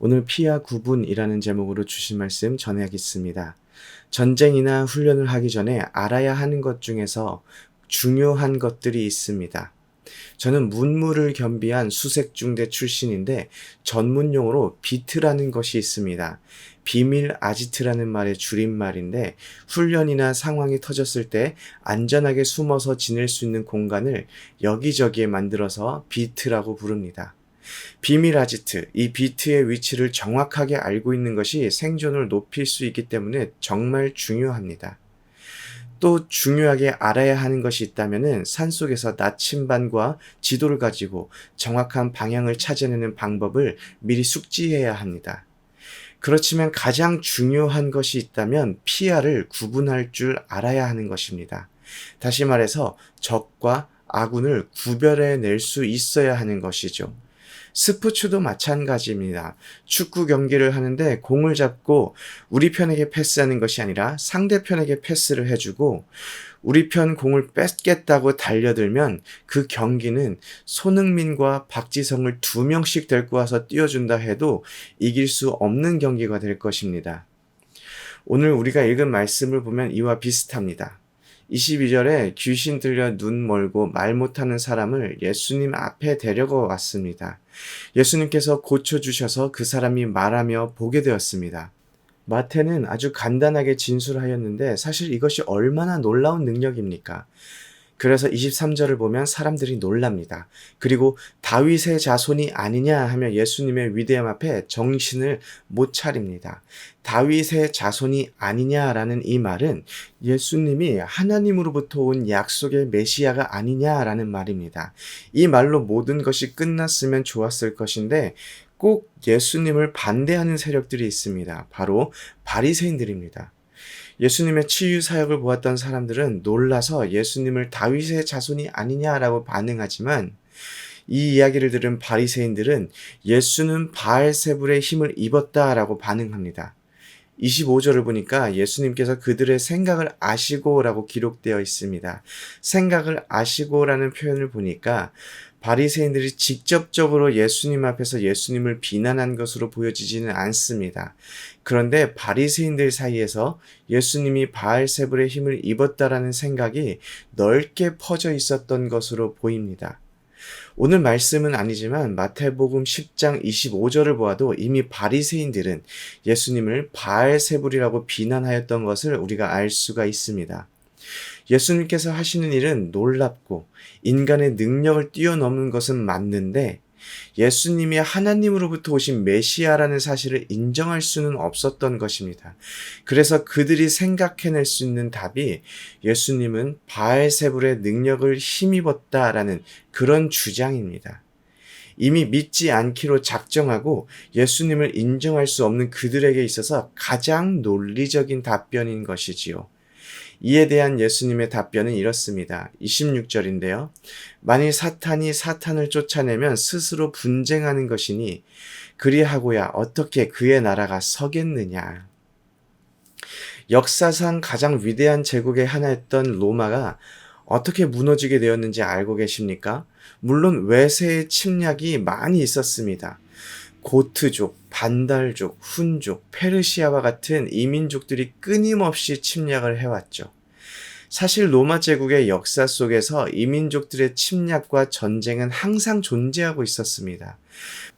오늘 피하 구분이라는 제목으로 주신 말씀 전해야겠습니다. 전쟁이나 훈련을 하기 전에 알아야 하는 것 중에서 중요한 것들이 있습니다. 저는 문무를 겸비한 수색중대 출신인데 전문용어로 비트라는 것이 있습니다. 비밀 아지트라는 말의 줄임말인데 훈련이나 상황이 터졌을 때 안전하게 숨어서 지낼 수 있는 공간을 여기저기에 만들어서 비트라고 부릅니다. 비밀 아지트, 이 비트의 위치를 정확하게 알고 있는 것이 생존을 높일 수 있기 때문에 정말 중요합니다. 또 중요하게 알아야 하는 것이 있다면 산속에서 나침반과 지도를 가지고 정확한 방향을 찾아내는 방법을 미리 숙지해야 합니다. 그렇지만 가장 중요한 것이 있다면 피아를 구분할 줄 알아야 하는 것입니다. 다시 말해서 적과 아군을 구별해 낼 수 있어야 하는 것이죠. 스포츠도 마찬가지입니다. 축구 경기를 하는데 공을 잡고 우리 편에게 패스하는 것이 아니라 상대편에게 패스를 해주고 우리 편 공을 뺏겠다고 달려들면 그 경기는 손흥민과 박지성을 두 명씩 데리고 와서 띄워준다 해도 이길 수 없는 경기가 될 것입니다. 오늘 우리가 읽은 말씀을 보면 이와 비슷합니다. 22절에 귀신 들려 눈 멀고 말 못하는 사람을 예수님 앞에 데려가 왔습니다. 예수님께서 고쳐주셔서 그 사람이 말하며 보게 되었습니다. 마태는 아주 간단하게 진술하였는데 사실 이것이 얼마나 놀라운 능력입니까? 그래서 23절을 보면 사람들이 놀랍니다. 그리고 다윗의 자손이 아니냐 하며 예수님의 위대함 앞에 정신을 못 차립니다. 다윗의 자손이 아니냐라는 이 말은 예수님이 하나님으로부터 온 약속의 메시아가 아니냐라는 말입니다. 이 말로 모든 것이 끝났으면 좋았을 것인데 꼭 예수님을 반대하는 세력들이 있습니다. 바로 바리새인들입니다. 예수님의 치유 사역을 보았던 사람들은 놀라서 예수님을 다윗의 자손이 아니냐라고 반응하지만 이 이야기를 들은 바리새인들은 예수는 바알세불의 힘을 입었다라고 반응합니다. 25절을 보니까 예수님께서 그들의 생각을 아시고라고 기록되어 있습니다. 생각을 아시고라는 표현을 보니까 바리새인들이 직접적으로 예수님 앞에서 예수님을 비난한 것으로 보여지지는 않습니다. 그런데 바리새인들 사이에서 예수님이 바알세불의 힘을 입었다라는 생각이 넓게 퍼져 있었던 것으로 보입니다. 오늘 말씀은 아니지만 마태복음 10장 25절을 보아도 이미 바리새인들은 예수님을 바알세불이라고 비난하였던 것을 우리가 알 수가 있습니다. 예수님께서 하시는 일은 놀랍고 인간의 능력을 뛰어넘는 것은 맞는데 예수님이 하나님으로부터 오신 메시아라는 사실을 인정할 수는 없었던 것입니다. 그래서 그들이 생각해낼 수 있는 답이 예수님은 바알세불의 능력을 힘입었다라는 그런 주장입니다. 이미 믿지 않기로 작정하고 예수님을 인정할 수 없는 그들에게 있어서 가장 논리적인 답변인 것이지요. 이에 대한 예수님의 답변은 이렇습니다. 26절인데요. 만일 사탄이 사탄을 쫓아내면 스스로 분쟁하는 것이니 그리하고야 어떻게 그의 나라가 서겠느냐. 역사상 가장 위대한 제국의 하나였던 로마가 어떻게 무너지게 되었는지 알고 계십니까? 물론 외세의 침략이 많이 있었습니다. 고트족, 반달족, 훈족, 페르시아와 같은 이민족들이 끊임없이 침략을 해왔죠. 사실 로마 제국의 역사 속에서 이민족들의 침략과 전쟁은 항상 존재하고 있었습니다.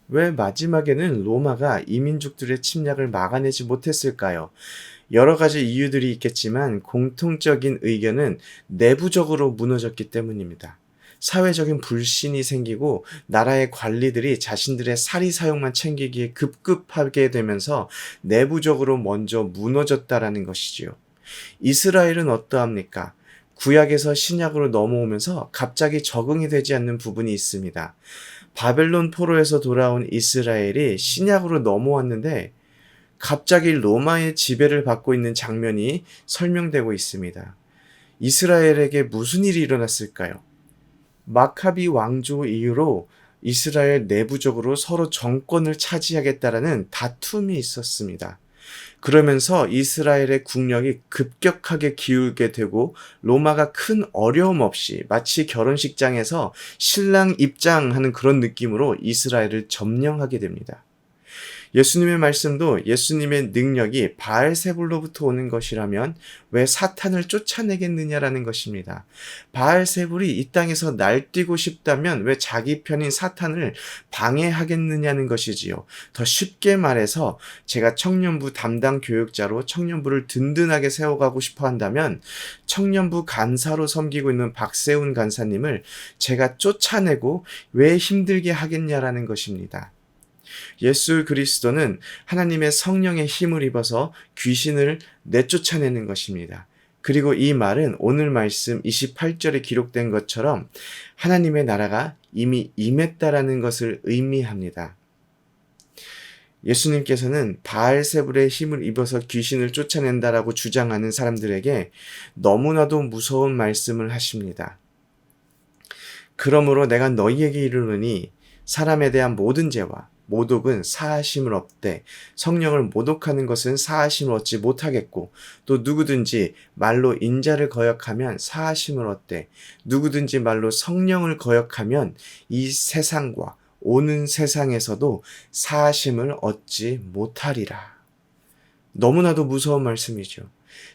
왜 마지막에는 로마가 이민족들의 침략을 막아내지 못했을까요? 여러 가지 이유들이 있겠지만 공통적인 의견은 내부적으로 무너졌기 때문입니다. 사회적인 불신이 생기고 나라의 관리들이 자신들의 사리 사용만 챙기기에 급급하게 되면서 내부적으로 먼저 무너졌다라는 것이지요. 이스라엘은 어떠합니까? 구약에서 신약으로 넘어오면서 갑자기 적응이 되지 않는 부분이 있습니다. 바벨론 포로에서 돌아온 이스라엘이 신약으로 넘어왔는데 갑자기 로마의 지배를 받고 있는 장면이 설명되고 있습니다. 이스라엘에게 무슨 일이 일어났을까요? 마카비 왕조 이후로 이스라엘 내부적으로 서로 정권을 차지하겠다라는 다툼이 있었습니다. 그러면서 이스라엘의 국력이 급격하게 기울게 되고 로마가 큰 어려움 없이 마치 결혼식장에서 신랑 입장하는 그런 느낌으로 이스라엘을 점령하게 됩니다. 예수님의 말씀도 예수님의 능력이 바알세불로부터 오는 것이라면 왜 사탄을 쫓아내겠느냐라는 것입니다. 바알세불이 이 땅에서 날뛰고 싶다면 왜 자기 편인 사탄을 방해하겠느냐는 것이지요. 더 쉽게 말해서 제가 청년부 담당 교육자로 청년부를 든든하게 세워가고 싶어 한다면 청년부 간사로 섬기고 있는 박세훈 간사님을 제가 쫓아내고 왜 힘들게 하겠냐라는 것입니다. 예수 그리스도는 하나님의 성령의 힘을 입어서 귀신을 내쫓아내는 것입니다. 그리고 이 말은 오늘 말씀 28절에 기록된 것처럼 하나님의 나라가 이미 임했다라는 것을 의미합니다. 예수님께서는 바알세불의 힘을 입어서 귀신을 쫓아낸다라고 주장하는 사람들에게 너무나도 무서운 말씀을 하십니다. 그러므로 내가 너희에게 이르노니 사람에 대한 모든 죄와 모독은 사하심을 얻되 성령을 모독하는 것은 사하심을 얻지 못하겠고 또 누구든지 말로 인자를 거역하면 사하심을 얻되 누구든지 말로 성령을 거역하면 이 세상과 오는 세상에서도 사하심을 얻지 못하리라. 너무나도 무서운 말씀이죠.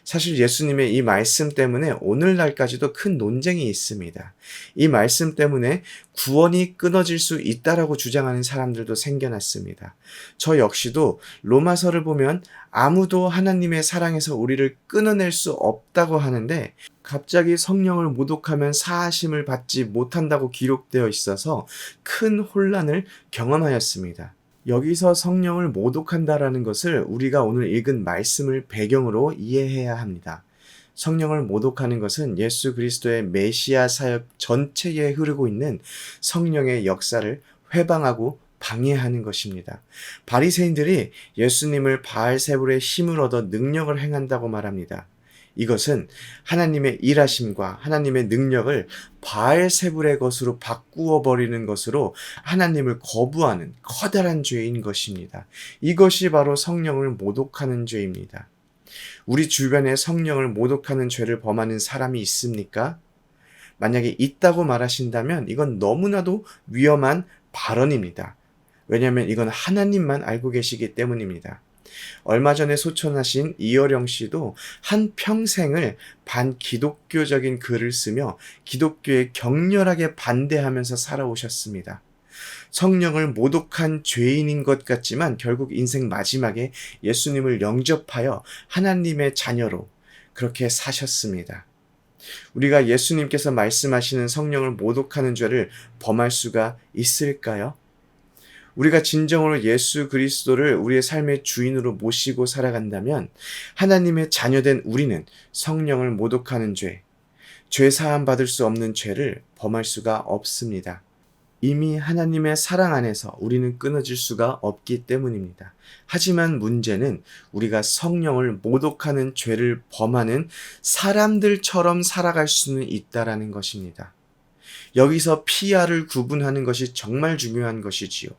사실 예수님의 이 말씀 때문에 오늘날까지도 큰 논쟁이 있습니다. 이 말씀 때문에 구원이 끊어질 수 있다라고 주장하는 사람들도 생겨났습니다. 저 역시도 로마서를 보면 아무도 하나님의 사랑에서 우리를 끊어낼 수 없다고 하는데 갑자기 성령을 모독하면 사하심을 받지 못한다고 기록되어 있어서 큰 혼란을 경험하였습니다. 여기서 성령을 모독한다라는 것을 우리가 오늘 읽은 말씀을 배경으로 이해해야 합니다. 성령을 모독하는 것은 예수 그리스도의 메시아 사역 전체에 흐르고 있는 성령의 역사를 회방하고 방해하는 것입니다. 바리새인들이 예수님을 바알세불의 힘을 얻어 능력을 행한다고 말합니다. 이것은 하나님의 일하심과 하나님의 능력을 바알세불의 것으로 바꾸어 버리는 것으로 하나님을 거부하는 커다란 죄인 것입니다. 이것이 바로 성령을 모독하는 죄입니다. 우리 주변에 성령을 모독하는 죄를 범하는 사람이 있습니까? 만약에 있다고 말하신다면 이건 너무나도 위험한 발언입니다. 왜냐하면 이건 하나님만 알고 계시기 때문입니다. 얼마 전에 소천하신 이어령 씨도 한 평생을 반기독교적인 글을 쓰며 기독교에 격렬하게 반대하면서 살아오셨습니다. 성령을 모독한 죄인인 것 같지만 결국 인생 마지막에 예수님을 영접하여 하나님의 자녀로 그렇게 사셨습니다. 우리가 예수님께서 말씀하시는 성령을 모독하는 죄를 범할 수가 있을까요? 우리가 진정으로 예수 그리스도를 우리의 삶의 주인으로 모시고 살아간다면 하나님의 자녀된 우리는 성령을 모독하는 죄, 죄 사함 받을 수 없는 죄를 범할 수가 없습니다. 이미 하나님의 사랑 안에서 우리는 끊어질 수가 없기 때문입니다. 하지만 문제는 우리가 성령을 모독하는 죄를 범하는 사람들처럼 살아갈 수는 있다라는 것입니다. 여기서 피아를 구분하는 것이 정말 중요한 것이지요.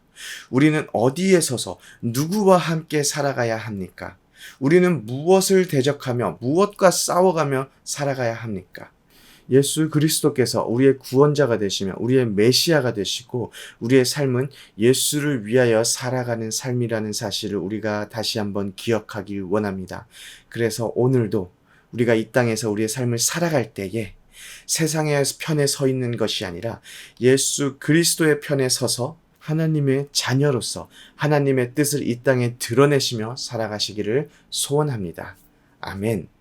우리는 어디에 서서 누구와 함께 살아가야 합니까? 우리는 무엇을 대적하며 무엇과 싸워가며 살아가야 합니까? 예수 그리스도께서 우리의 구원자가 되시며 우리의 메시아가 되시고 우리의 삶은 예수를 위하여 살아가는 삶이라는 사실을 우리가 다시 한번 기억하기 원합니다. 그래서 오늘도 우리가 이 땅에서 우리의 삶을 살아갈 때에 세상의 편에 서 있는 것이 아니라 예수 그리스도의 편에 서서 하나님의 자녀로서 하나님의 뜻을 이 땅에 드러내시며 살아가시기를 소원합니다. 아멘.